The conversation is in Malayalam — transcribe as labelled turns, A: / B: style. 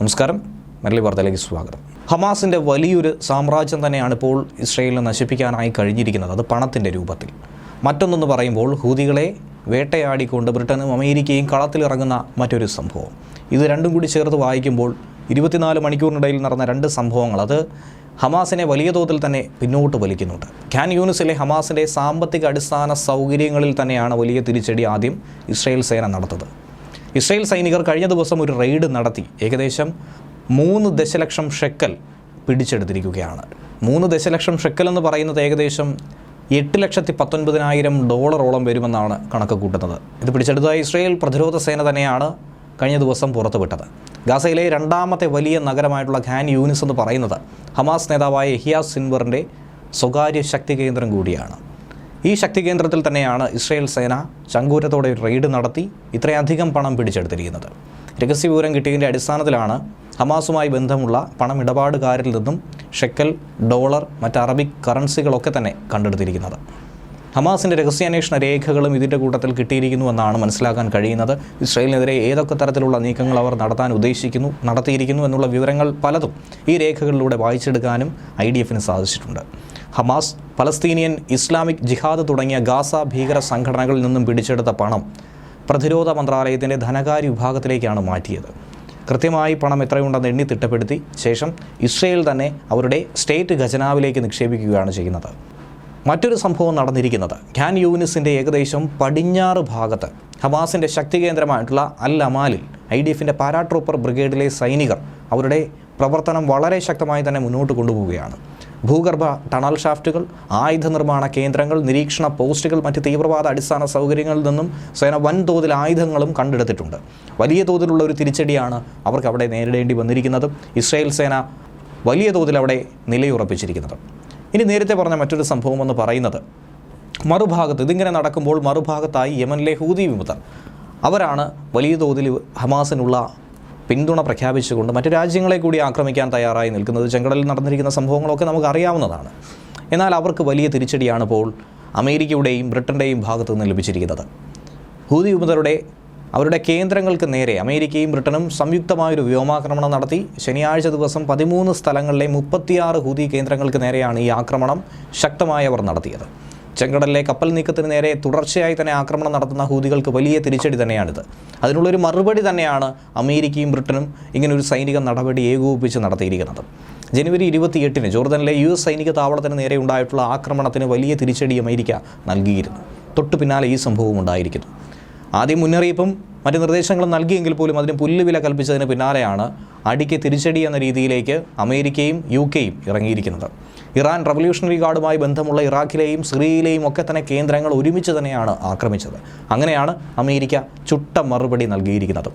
A: നമസ്കാരം. മരളി വാർത്തയിലേക്ക് സ്വാഗതം. ഹമാസിന്റെ വലിയൊരു സാമ്രാജ്യം തന്നെയാണ് ഇപ്പോൾ ഇസ്രയേലിനെ നശിപ്പിക്കാനായി കഴിഞ്ഞിരിക്കുന്നത്. അത് പണത്തിന്റെ രൂപത്തിൽ. മറ്റൊന്നെന്ന് പറയുമ്പോൾ ഹൂതികളെ വേട്ടയാടിക്കൊണ്ട് ബ്രിട്ടനും അമേരിക്കയും കളത്തിലിറങ്ങുന്ന മറ്റൊരു സംഭവം. ഇത് രണ്ടും കൂടി ചേർത്ത് വായിക്കുമ്പോൾ ഇരുപത്തിനാല് മണിക്കൂറിനിടയിൽ നടന്ന രണ്ട് സംഭവങ്ങൾ അത് ഹമാസിനെ വലിയ തോതിൽ തന്നെ പിന്നോട്ട് വലിക്കുന്നുണ്ട്. ഖാൻ യൂണിസിലെ ഹമാസിന്റെ സാമ്പത്തിക അടിസ്ഥാന സൗകര്യങ്ങളിൽ തന്നെയാണ് വലിയ തിരിച്ചടി ആദ്യം ഇസ്രയേൽ സേന നടത്തുന്നത്. ഇസ്രയേൽ സൈനികർ കഴിഞ്ഞ ദിവസം ഒരു റെയ്ഡ് നടത്തി. ഏകദേശം മൂന്ന് ദശലക്ഷം ഷെക്കൽ പിടിച്ചെടുത്തിരിക്കുകയാണ്. മൂന്ന് ദശലക്ഷം ഷെക്കൽ എന്ന് പറയുന്നത് ഏകദേശം എട്ട് ലക്ഷത്തി പത്തൊൻപതിനായിരം ഡോളറോളം വരുമെന്നാണ് കണക്ക് കൂട്ടുന്നത്. ഇത് പിടിച്ചെടുത്ത ഇസ്രയേൽ പ്രതിരോധ സേന തന്നെയാണ് കഴിഞ്ഞ ദിവസം പുറത്തുവിട്ടത്. ഗാസയിലെ രണ്ടാമത്തെ വലിയ നഗരമായിട്ടുള്ള ഖാൻ യൂനിസ് എന്ന് പറയുന്നത് ഹമാസ് നേതാവായ ഹിയാസ് സിൻവറിന്റെ സ്വകാര്യ ശക്തി കേന്ദ്രം കൂടിയാണ്. ഈ ശക്തി കേന്ദ്രത്തിൽ തന്നെയാണ് ഇസ്രയേൽ സേന ചങ്കൂരത്തോടെ റെയ്ഡ് നടത്തി ഇത്രയധികം പണം പിടിച്ചെടുത്തിരിക്കുന്നത്. രഹസ്യവിവരം കിട്ടിയതിന്റെ അടിസ്ഥാനത്തിലാണ് ഹമാസുമായി ബന്ധമുള്ള പണമിടപാടുകാരിൽ നിന്നും ഷെക്കൽ ഡോളർ മറ്റ് അറബിക് കറൻസികളൊക്കെ തന്നെ കണ്ടെടുത്തിരിക്കുന്നത്. ഹമാസിന്റെ രഹസ്യാന്വേഷണ രേഖകളും ഇതിന്റെ കൂട്ടത്തിൽ കിട്ടിയിരിക്കുന്നുവെന്നാണ് മനസ്സിലാക്കാൻ കഴിയുന്നത്. ഇസ്രയേലിനെതിരെ ഏതൊക്കെ തരത്തിലുള്ള നീക്കങ്ങൾ അവർ നടത്താൻ ഉദ്ദേശിക്കുന്നു നടത്തിയിരിക്കുന്നു എന്നുള്ള വിവരങ്ങൾ പലതും ഈ രേഖകളിലൂടെ വായിച്ചെടുക്കാനും ഐ ഡി എഫിന് സാധിച്ചിട്ടുണ്ട്. ഹമാസ് പലസ്തീനിയൻ ഇസ്ലാമിക് ജിഹാദ് തുടങ്ങിയ ഗാസ ഭീകര സംഘടനകളിൽ നിന്നും പിടിച്ചെടുത്ത പണം പ്രതിരോധ മന്ത്രാലയത്തിന്റെ ധനകാര്യ വിഭാഗത്തിലേക്കാണ് മാറ്റിയത്. കൃത്യമായി പണം എത്രയുണ്ടെന്ന് എണ്ണി തിട്ടപ്പെടുത്തി. ശേഷം ഇസ്രയേൽ തന്നെ അവരുടെ സ്റ്റേറ്റ് ഖജനാവിലേക്ക് നിക്ഷേപിക്കുകയാണ് ചെയ്യുന്നത്. മറ്റൊരു സംഭവം നടന്നിരിക്കുന്നത്. ഖാൻ യൂനിസിന്റെ ഏകദേശം പടിഞ്ഞാറ് ഭാഗത്ത് ഹമാസിന്റെ ശക്തി കേന്ദ്രമായിട്ടുള്ള അൽ അമാലിൽ ഐ ഡി എഫിന്റെ പാരാട്രൂപ്പർ ബ്രിഗേഡിലെ സൈനികർ അവരുടെ പ്രവർത്തനം വളരെ ശക്തമായി തന്നെ മുന്നോട്ട് കൊണ്ടുപോവുകയാണ്. ഭൂഗർഭ ടണൽ ഷാഫ്റ്റുകൾ ആയുധ നിർമ്മാണ കേന്ദ്രങ്ങൾ നിരീക്ഷണ പോസ്റ്റുകൾ മറ്റ് തീവ്രവാദ അടിസ്ഥാന സൗകര്യങ്ങളിൽ നിന്നും സേന വൻതോതിൽ ആയുധങ്ങളും കണ്ടെടുത്തിട്ടുണ്ട്. വലിയ തോതിലുള്ള ഒരു തിരിച്ചടിയാണ് അവർക്ക് അവിടെ നേരിടേണ്ടി വന്നിരിക്കുന്നതും. ഇസ്രായേൽ സേന വലിയ തോതിൽ അവിടെ നിലയുറപ്പിച്ചിരിക്കുന്നത്. ഇനി നേരത്തെ പറഞ്ഞ മറ്റൊരു സംഭവം എന്ന് പറയുന്നത് മറുഭാഗത്ത് ഇതിങ്ങനെ നടക്കുമ്പോൾ മറുഭാഗത്തായി യമനിലെ ഹൂതി വിമുതർ അവരാണ് വലിയ തോതിൽ ഹമാസിനുള്ള പിന്തുണ പ്രഖ്യാപിച്ചുകൊണ്ട് മറ്റു രാജ്യങ്ങളെ കൂടി ആക്രമിക്കാൻ തയ്യാറായി നിൽക്കുന്നത്. ചെങ്കടലിൽ നടന്നിരിക്കുന്ന സംഭവങ്ങളൊക്കെ നമുക്ക് അറിയാവുന്നതാണ് എന്നാൽ അവർക്ക് വലിയ തിരിച്ചടിയാണ് ഇപ്പോൾ അമേരിക്കയുടെയും ബ്രിട്ടന്റെയും ഭാഗത്തു നിന്ന് ലഭിച്ചിരിക്കുന്നത്. ഹൂതി വിമതരുടെ അവരുടെ കേന്ദ്രങ്ങൾക്ക് നേരെ അമേരിക്കയും ബ്രിട്ടനും സംയുക്തമായൊരു വ്യോമാക്രമണം നടത്തി. ശനിയാഴ്ച ദിവസം പതിമൂന്ന് സ്ഥലങ്ങളിലെ മുപ്പത്തിയാറ് ഹൂതി കേന്ദ്രങ്ങൾക്ക് നേരെയാണ് ഈ ആക്രമണം ശക്തമായി അവർ നടത്തിയത്. ചെങ്കടലിലെ കപ്പൽ നീക്കത്തിന് നേരെ തുടർച്ചയായി തന്നെ ആക്രമണം നടത്തുന്ന ഹൂതികൾക്ക് വലിയ തിരിച്ചടി തന്നെയാണിത്. അതിനുള്ളൊരു മറുപടി തന്നെയാണ് അമേരിക്കയും ബ്രിട്ടനും ഇങ്ങനൊരു സൈനിക നടപടി ഏകോപിപ്പിച്ച് നടത്തിയിരിക്കുന്നത്. ജനുവരി ഇരുപത്തിയെട്ടിന് ജോർദനിലെ യു എസ് സൈനിക താവളത്തിന് നേരെ ഉണ്ടായിട്ടുള്ള ആക്രമണത്തിന് വലിയ തിരിച്ചടി അമേരിക്ക നൽകിയിരുന്നു. തൊട്ടു പിന്നാലെ ഈ സംഭവം ഉണ്ടായിരിക്കുന്നു. ആദ്യം മുന്നറിയിപ്പും മറ്റ് നിർദ്ദേശങ്ങളും നൽകിയെങ്കിൽ പോലും അതിന് പുല്ലുവില കൽപ്പിച്ചതിന് പിന്നാലെയാണ് അടിക്ക് തിരിച്ചടി എന്ന രീതിയിലേക്ക് അമേരിക്കയും യു കെയും ഇറങ്ങിയിരിക്കുന്നത്. ഇറാൻ റവല്യൂഷണറി ഗാർഡുമായി ബന്ധമുള്ള ഇറാഖിലെയും സിറിയയിലെയും ഒക്കെ തന്നെ കേന്ദ്രങ്ങൾ ഒരുമിച്ച് തന്നെയാണ് ആക്രമിച്ചത്. അങ്ങനെയാണ് അമേരിക്ക ചുട്ട മറുപടി നൽകിയിരിക്കുന്നത്.